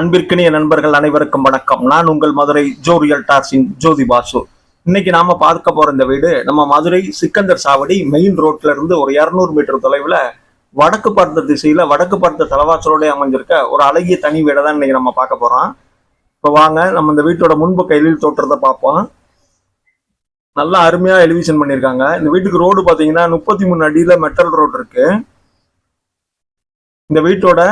அன்பிற்கினிய நண்பர்கள் அனைவருக்கும் வணக்கம். நான் உங்கள் மதுரை ஜோரியல் டார்சின் ஜோதி பாசு. இன்னைக்கு நாம பார்க்க போற இந்த வீடு நம்ம மதுரை சிக்கந்தர் சாவடி மெயின் ரோட்ல இருந்து ஒரு இரநூறு மீட்டர் தொலைவில் வடக்கு பார்த்த திசையில வடக்கு பார்த்த தலவாசலோட அமைஞ்சிருக்க ஒரு அழகிய தனி வீடை தான் இன்னைக்கு நம்ம பார்க்க போறோம். இப்போ வாங்க நம்ம இந்த வீட்டோட முன்பு கையில் தோற்றத்தை பார்ப்போம். நல்லா அருமையா எலிவிஷன் பண்ணியிருக்காங்க. இந்த வீட்டுக்கு ரோடு பார்த்தீங்கன்னா முப்பத்தி மூணு அடியில் மெட்டல் ரோடு இருக்கு. இந்த வீட்டோட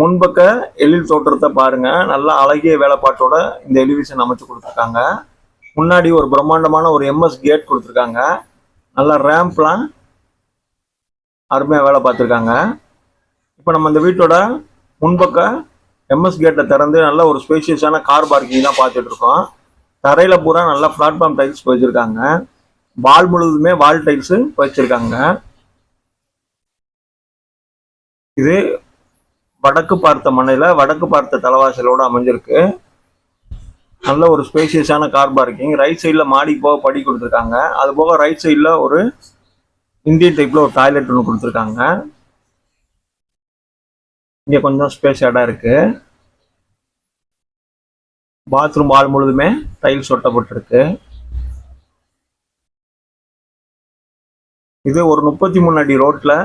முன்பக்க எழில் தோற்றத்தை பாருங்க. நல்லா அழகிய வேலைப்பாட்டோட இந்த எலிவிஷன் அமைச்சு கொடுத்துருக்காங்க. முன்னாடி ஒரு பிரம்மாண்டமான ஒரு எம்எஸ் கேட் கொடுத்துருக்காங்க. நல்லா ரேம்ப்லாம் அருமையாக வேலை பார்த்துருக்காங்க. இப்போ நம்ம இந்த வீட்டோட முன்பக்க எம்எஸ் கேட்டை திறந்து நல்ல ஒரு ஸ்பேஷியஸான கார் பார்க்கிங் தான் பார்த்துட்டு இருக்கோம். தரையில் பூரா நல்லா பிளாட்ஃபார்ம் டைல்ஸ் வச்சுருக்காங்க. வால் முழுவதுமே வால் டைல்ஸு வச்சுருக்காங்க. இது வடக்கு பார்த்த மனையில் வடக்கு பார்த்த தலைவாசலோடு அமைஞ்சிருக்கு. நல்ல ஒரு ஸ்பேசியஸான கார் பார்க்கிங் ரைட் சைடில் மாடி போக படி கொடுத்துருக்காங்க. அது போக ரைட் சைடில் ஒரு இந்தியன் டைப்பில் ஒரு டாய்லெட் ஒன்று கொடுத்துருக்காங்க. இங்கே கொஞ்சம் ஸ்பேஸ் இடம் இருக்கு. பாத்ரூம் வால் முழுதுமே டைல்ஸ் ஒட்டப்பட்டிருக்கு. இது ஒரு முப்பத்தி மூணு அடி ரோட்டில்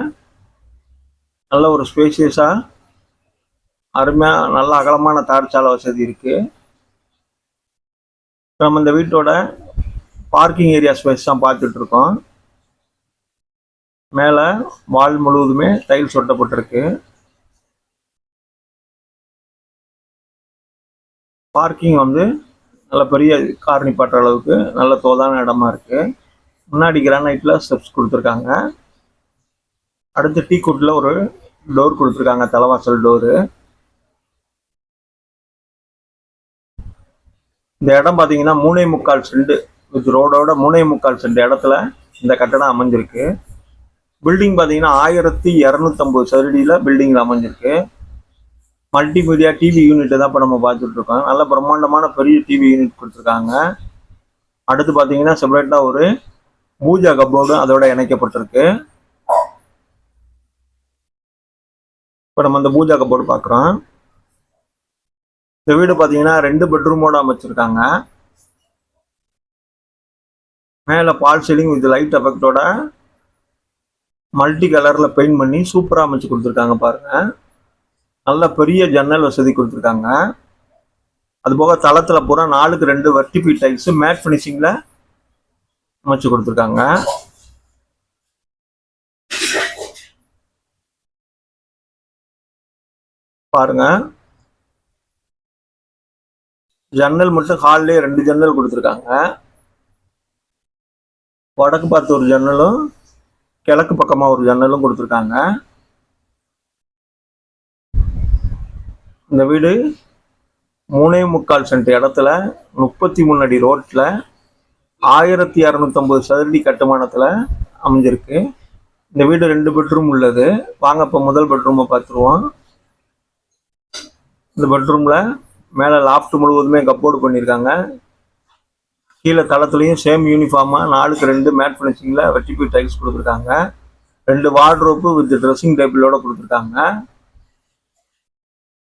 நல்ல ஒரு ஸ்பேசியஸாக அருமையாக நல்ல அகலமான தார் சாலை வசதி இருக்கு. நம்ம இந்த வீட்டோட பார்க்கிங் ஏரியா ஸ்பேஸ் தான் பார்த்துட்ருக்கோம் மேலே வால் முழுவதுமே டைல்ஸ் ஒட்டப்பட்டிருக்கு பார்க்கிங் வந்து நல்ல பெரிய கார் நிப்பாட்டுற அளவுக்கு நல்ல தோதான இடமா இருக்கு. முன்னாடி கிரானைட்ல ஸ்டெப்ஸ் கொடுத்துருக்காங்க. அடுத்து டீ குட்டில் ஒரு டோர் கொடுத்துருக்காங்க தலைவாசல் டோரு இந்த இடம் பார்த்தீங்கன்னா மூணே முக்கால் செண்டு வித் ரோடோட மூணே முக்கால் செண்டு இடத்துல இந்த கட்டடம் அமைஞ்சிருக்கு. பில்டிங் பார்த்தீங்கன்னா ஆயிரத்தி இரநூத்தம்பது சதுரடியில் பில்டிங்கில் அமைஞ்சிருக்கு. மல்டிமீடியா டிவி யூனிட் தான் இப்போ நம்ம பார்த்துட்ருக்கோம் நல்ல பிரம்மாண்டமான பெரிய டிவி யூனிட் கொடுத்துருக்காங்க. அடுத்து பார்த்தீங்கன்னா செப்பரேட்டாக ஒரு பூஜா கப்போர்டும் அதோட இணைக்கப்பட்டிருக்கு. இப்போ நம்ம அந்த பூஜா கப்போர்டு பார்க்குறோம். இந்த வீடு பார்த்தீங்கன்னா ரெண்டு பெட்ரூமோட அமைச்சிருக்காங்க. மேலே பால் சீலிங் வித் லைட் எஃபெக்டோட மல்டி கலரில் பெயிண்ட் பண்ணி சூப்பராக அமைச்சு கொடுத்துருக்காங்க பாருங்க. நல்ல பெரிய ஜன்னல் வசதி கொடுத்துருக்காங்க. அது போக தளத்தில் பூரா நாலுக்கு ரெண்டு வர்டிபி டைல்ஸ் மேட் ஃபினிஷிங்கில் அமைச்சு கொடுத்துருக்காங்க. பாருங்க. ஜன்னல் மட்டும் ஹால்லே ரெண்டு ஜன்னல் கொடுத்துருக்காங்க. வடக்கு பார்த்து ஒரு ஜன்னலும் கிழக்கு பக்கமாக ஒரு ஜன்னலும் கொடுத்துருக்காங்க. இந்த வீடு மூணே முக்கால் சென்ட் இடத்துல முப்பத்தி மூணு அடி ரோட்டில் ஆயிரத்தி இரநூத்தம்பது சதுரடி கட்டுமானத்தில் அமைஞ்சிருக்கு. இந்த வீடு ரெண்டு பெட்ரூம் உள்ளது. வாங்க இப்போ முதல் பெட்ரூமை பார்த்துருவோம். இந்த பெட்ரூமில் மேலே லாஃப்ட் முழுவதுமே கப்போர்டு பண்ணியிருக்காங்க கீழே தளத்துலேயும் சேம் யூனிஃபார்மாக நாலுக்கு ரெண்டு மேட் ஃபினிஷிங்கில் வெட்டிப்பி டைல்ஸ் கொடுத்துருக்காங்க. ரெண்டு வார்ட்ரோப்பு வித் ட்ரெஸ்ஸிங் டேபிளோட கொடுத்துருக்காங்க.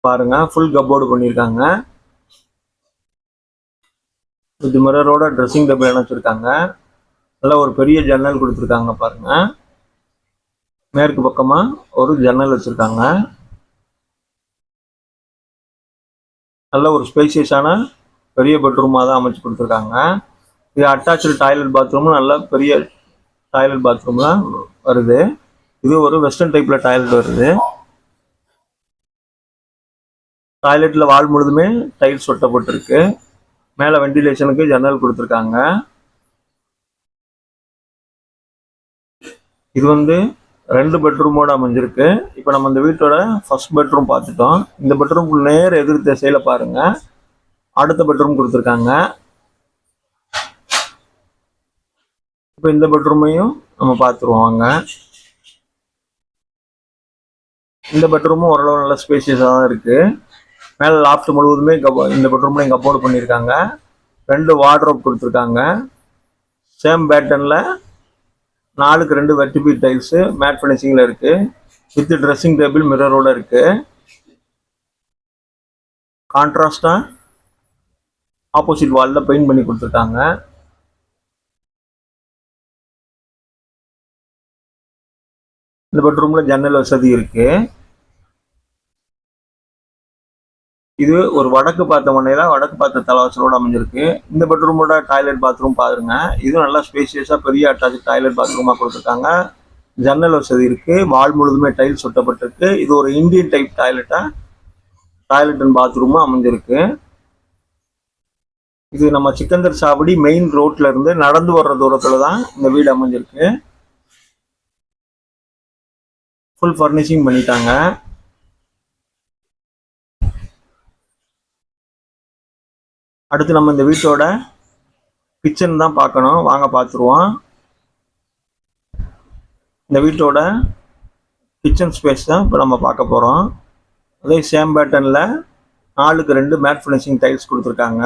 பாருங்க ஃபுல் கப்போர்டு பண்ணியிருக்காங்க வித் மிரரோட ட்ரெஸ்ஸிங் டேபிள் இணைச்சிருக்காங்க நல்லா ஒரு பெரிய ஜன்னல் கொடுத்துருக்காங்க பாருங்க. மேற்கு பக்கமாக ஒரு ஜன்னல் வச்சுருக்காங்க. நல்ல ஒரு ஸ்பேசியஸான பெரிய பெட்ரூமாக தான் அமைச்சு கொடுத்துருக்காங்க. இது அட்டாச்சு டாய்லெட் பாத்ரூமும் நல்ல பெரிய டாய்லெட் பாத்ரூம் தான் வருது. இது ஒரு வெஸ்டர்ன் டைப்பில் டாய்லெட் வருது. டாய்லெட்டில் வால் முழுதுமே டைல்ஸ் ஒட்டப்பட்டிருக்கு. மேலே வெண்டிலேஷனுக்கு ஜன்னல் கொடுத்துருக்காங்க. இது வந்து ரெண்டு பெட்ரூமோட அமைஞ்சிருக்கு. இப்போ நம்ம இந்த வீட்டோட ஃபர்ஸ்ட் பெட்ரூம் பார்த்துட்டோம். இந்த பெட்ரூம் நேர் எதிர் திசையில் பாருங்க. அடுத்த பெட்ரூம் கொடுத்துருக்காங்க. இப்போ இந்த பெட்ரூமையும் நம்ம பார்த்துருவோம் வாங்க இந்த பெட்ரூமும் ஓரளவு நல்ல ஸ்பேசியஸாக தான் இருக்குது மேலே லாஃப்ட் முழுவதுமே கபோ இந்த பெட்ரூம்லையும் கப்போர்டு பண்ணியிருக்காங்க ரெண்டு வார்ட்ரோப் கொடுத்துருக்காங்க. சேம் பேட்டர்னில் நாலுக்கு ரெண்டு வெர்டிபி டைல்ஸு மேட் ஃபினிஷிங்கில் இருக்குது வித் ட்ரெஸ்ஸிங் டேபிள் மிரரோட இருக்குது கான்ட்ராஸ்டாக ஆப்போசிட் வால்ல பெயிண்ட் பண்ணி கொடுத்துருக்காங்க. இந்த பெட்ரூம்ல ஜன்னல் வசதி இருக்கு. இது ஒரு வடக்கு பார்த்த மனையில வடக்கு பார்த்த தலைவாசலோடு அமைஞ்சிருக்கு. இந்த பெட்ரூமோட டாய்லெட் பாத்ரூம் பாருங்க. இதுவும் நல்லா ஸ்பேசியஸா பெரிய அட்டாச் டாய்லெட் பாத்ரூமா கொடுத்துருக்காங்க. ஜன்னல் வசதி இருக்கு. வால் முழுதுமே டைல்ஸ் ஒட்டப்பட்டிருக்கு இது ஒரு இந்தியன் டைப் டாய்லெட்டா டாய்லெட் அண்ட் பாத்ரூமும் அமைஞ்சிருக்கு. இது நம்ம சிக்கந்தர் சாவடி மெயின் ரோட்ல இருந்து நடந்து வர்ற தூரத்துல தான் இந்த வீடு அமைஞ்சிருக்கு. ஃபுல் ஃபர்னிஷிங் பண்ணிட்டாங்க. அடுத்து நம்ம இந்த வீட்டோட கிச்சன் தான் பார்க்கணும். வாங்க பார்த்துருவோம். இந்த வீட்டோட கிச்சன் ஸ்பேஸ் தான் இப்போ நம்ம பார்க்க போகிறோம் அதே சேம் பேட்டர்னில் நாலுக்கு ரெண்டு மேட் ஃபினிஷிங் டைல்ஸ் கொடுத்துருக்காங்க.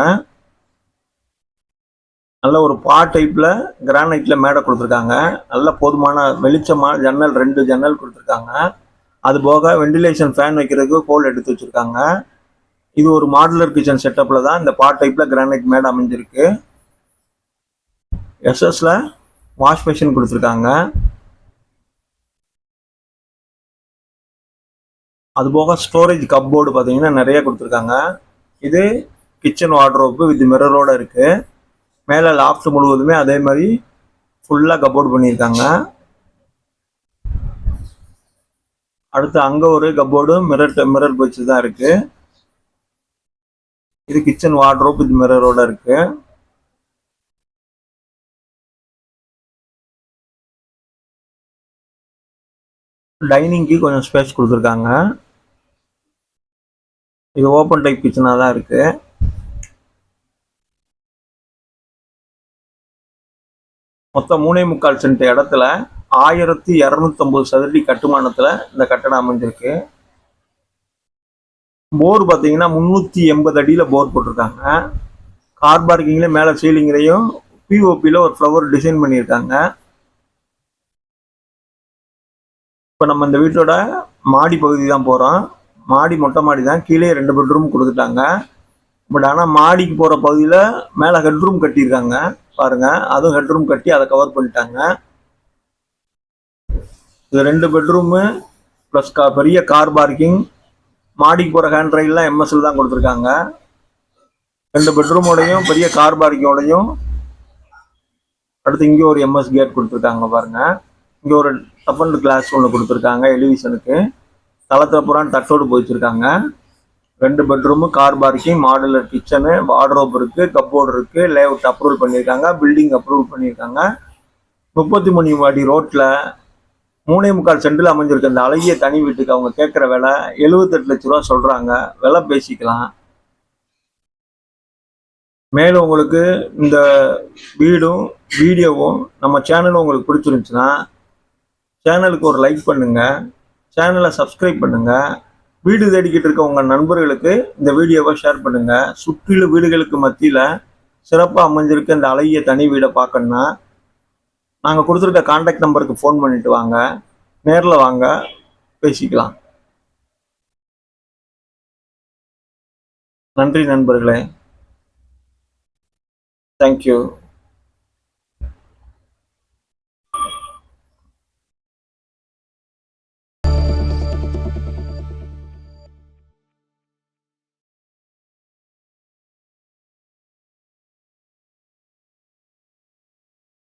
நல்ல ஒரு பா டைப்பில் கிரானைட்டில் மேடை கொடுத்துருக்காங்க. நல்ல போதுமான வெளிச்சமான ஜன்னல் ரெண்டு ஜன்னல் கொடுத்துருக்காங்க. அது போக வெண்டிலேஷன் ஃபேன் வைக்கிறதுக்கு ஹோல் எடுத்து வச்சுருக்காங்க. இது ஒரு மாடுலர் கிச்சன் செட்டப்பில் தான் இந்த பார்ட் டைப்பில் கிரானைட் மேட் அமைஞ்சிருக்கு. எஸ்எஸ்ல வாஷ் மிஷின் கொடுத்துருக்காங்க. அது போக ஸ்டோரேஜ் கப்போர்டு பார்த்தீங்கன்னா நிறைய கொடுத்துருக்காங்க. இது கிச்சன் வார்ட்ரோப்பு வித் மிரரோட இருக்கு. மேலே லாஃப்ட் முழுவதுமே அதே மாதிரி ஃபுல்லாக கப்போர்டு பண்ணியிருக்காங்க. அடுத்து அங்கே ஒரு கப்போர்டு மிரர் மிரர் வச்சு தான் இருக்கு. இது கிச்சன் வார்ட்ரோப் இது மிரரோட இருக்கு. டைனிங்க்கு கொஞ்சம் ஸ்பேஸ் கொடுத்துருக்காங்க. இது ஓப்பன் டைப் கிச்சனாக தான் இருக்கு. மொத்தம் மூணே முக்கால் சென்ட் இடத்துல ஆயிரத்தி இரநூத்தம்பது சதுரடி கட்டுமானத்தில் இந்த கட்டடம் அமைஞ்சிருக்கு. போர் பார்த்தீங்கன்னா முந்நூற்றி எண்பது அடியில் போர் போட்டிருக்காங்க. கார் பார்க்கிங்ல மேலே சீலிங்லேயும் பிஓபியில் ஒரு ஃப்ளவர் டிசைன் பண்ணியிருக்காங்க. இப்போ நம்ம இந்த வீட்டோட மாடி பகுதி தான் போகிறோம் மாடி மொட்டை மாடி தான் கீழே ரெண்டு பெட்ரூம் கொடுத்துட்டாங்க. பட் ஆனால் மாடிக்கு போகிற பகுதியில் மேலே ஹெட்ரூம் கட்டியிருக்காங்க. பாருங்க அதுவும் ஹெட்ரூம் கட்டி அதை கவர் பண்ணிட்டாங்க. இது ரெண்டு பெட்ரூமு ப்ளஸ் கா பெரிய கார் பார்க்கிங் மாடிக்கு போகிற ஹேண்ட் ரைடெலாம் எம்எஸ்எல் தான் கொடுத்துருக்காங்க. ரெண்டு பெட்ரூமோடையும் பெரிய கார் பார்க்கிங்கோடையும் அடுத்து இங்கே ஒரு எம்எஸ் கேட் கொடுத்துருக்காங்க பாருங்க. இங்கே ஒரு டஃபன் அண்ட் கிளாஸ் ஒன்று கொடுத்துருக்காங்க எலிவிஷனுக்கு தளத்தில் புறான் தட்டோடு போயிச்சிருக்காங்க ரெண்டு bedroom car parking modular kitchen wardrobe இருக்கு கப்போர்டு இருக்கு லேஅவுட் அப்ரூவல் பண்ணியிருக்காங்க பில்டிங் அப்ரூவல் பண்ணியிருக்காங்க. முப்பத்தி மூணு வாடி ரோட்டில் மூணே முக்கால் சென்டில் அமைஞ்சிருக்க. இந்த அழகிய தனி வீட்டுக்கு அவங்க கேட்குற விலை எழுபத்தெட்டு லட்ச ரூபா சொல்கிறாங்க விலை பேசிக்கலாம். மேலும் உங்களுக்கு இந்த வீடும் வீடியோவும் நம்ம சேனலும் உங்களுக்கு பிடிச்சிருந்துச்சுன்னா சேனலுக்கு ஒரு லைக் பண்ணுங்கள் சேனலை சப்ஸ்கிரைப் பண்ணுங்கள் வீடு தேடிக்கிட்டு இருக்க உங்கள் நண்பர்களுக்கு இந்த வீடியோவை ஷேர் பண்ணுங்கள் சுற்றிலும் வீடுகளுக்கு மத்தியில் சிறப்பாக அமைஞ்சிருக்க இந்த அழகிய தனி வீடை பார்க்கணுன்னா நாங்கள் கொடுத்துருக்க கான்டாக்ட் நம்பருக்கு ஃபோன் பண்ணிட்டு வாங்க. நேரில் வாங்க. பேசிக்கலாம். நன்றி நண்பர்களே. தேங்க்யூ